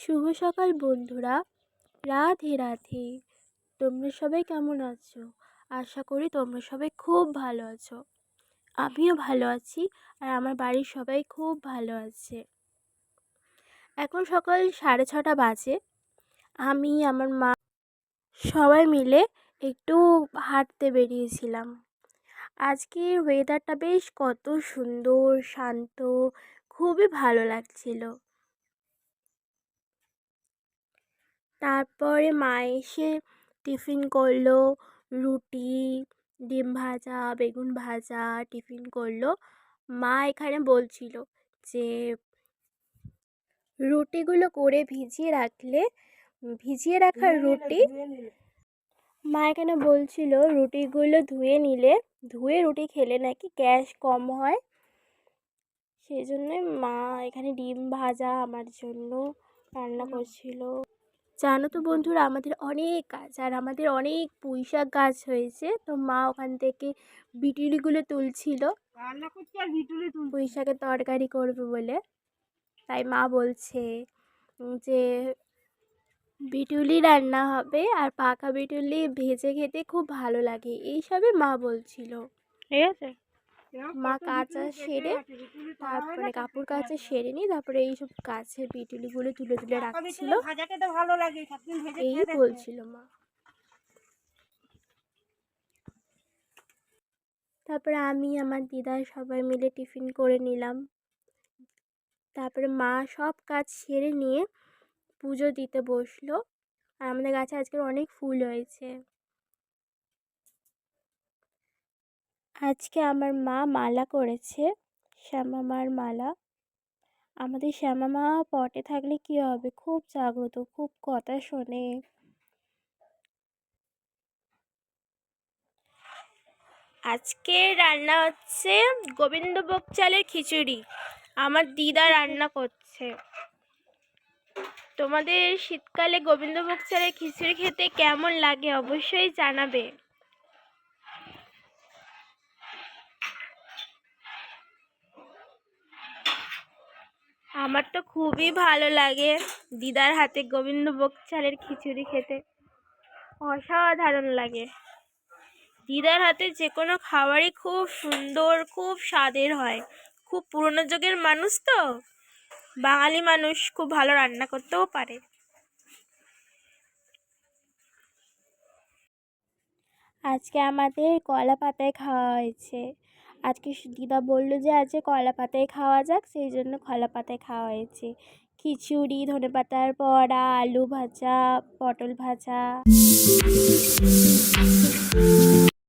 শুভ সকাল বন্ধুরা। রাধে রাধে। তোমরা সবাই কেমন আছো? আশা করি তোমরা সবাই খুব ভালো আছো। আমিও ভালো আছি আর আমার বাড়ির সবাই খুব ভালো আছে। এখন সকাল সাড়ে ছটা বাজে। আমি, আমার মা সবাই মিলে একটু হাঁটতে বেরিয়েছিলাম। আজকের ওয়েদারটা বেশ কত সুন্দর, শান্ত, খুবই ভালো লাগছিল। তারপরে মা এসে টিফিন করল রুটি ডিম ভাজা বেগুন ভাজা টিফিন করল। মা এখানে বলছিল যে রুটিগুলো করে ভিজিয়ে রাখলে ভিজিয়ে রাখা রুটি মা এখানে বলছিল রুটিগুলো ধুয়ে নিলে ধুয়ে রুটি খেলে নাকি গ্যাস কম হয়? সেই জন্যে মা এখানে ডিম ভাজা আমার জন্য রান্না করছিল। জানো তো বন্ধুরা আমাদের অনেক গাছ আর আমাদের অনেক পুঁই শাক গাছ হয়েছে। তো মা ওখান থেকে বিটুলিগুলো তুলছিল। রান্না করছি আর ভিটুলি তুল তরকারি করবে বলে। তাই মা বলছে যে বিটুলি রান্না হবে আর পাকা বিটুলি ভেজে খেতে খুব ভালো লাগে। এইসবই মা বলছিল। ঠিক আছে। মা কাঁচা সেরে তারপরে কাপড় কাচা সেরে নিই তারপরে এইসব গাছের বিটুলিগুলো তুলে তুলে রাখছিল। এই বলছিল মা। তারপরে আমি আমার দিদা সবাই মিলে টিফিন করে নিলাম। তারপরে মা সব কাজ সেরে নিয়ে পুজো দিতে বসল। আর আমাদের গাছে আজকের অনেক ফুল হয়েছে। আজকে আমার মা মালা করেছে শ্যামা মার মালা। আমাদের শ্যামা মা পটে থাকলে কি হবে? খুব জাগ্রত, খুব কথা শোনে। আজকে রান্না হচ্ছে গোবিন্দভোগ চালের খিচুড়ি। আমার দিদা রান্না করছে। তোমাদের শীতকালে গোবিন্দভোগ চালের খিচুড়ি খেতে কেমন লাগে অবশ্যই জানাবে। আমার তো খুবই ভালো লাগে। দিদার হাতে গোবিন্দভোগ চালের খিচুড়ি খেতে। অসাধারণ লাগে। দিদার হাতে যে কোনো খাবারই খুব সুন্দর, খুব স্বাদের হয়। খুব পুরনো যুগের মানুষ তো। বাঙালি মানুষ খুব ভালো রান্না করতেও পারে। আজকে আমাদের কলা পাতায় খাওয়া হয়েছে। আজকে দিদা বলল যে আজকে কলা পাতায় খাওয়া যাক, সেই জন্য কলা পাতায় খাওয়া হয়েছে। খিচুড়ি, ধনে পাতার পড়া আলু ভাজা, পটল ভাজা।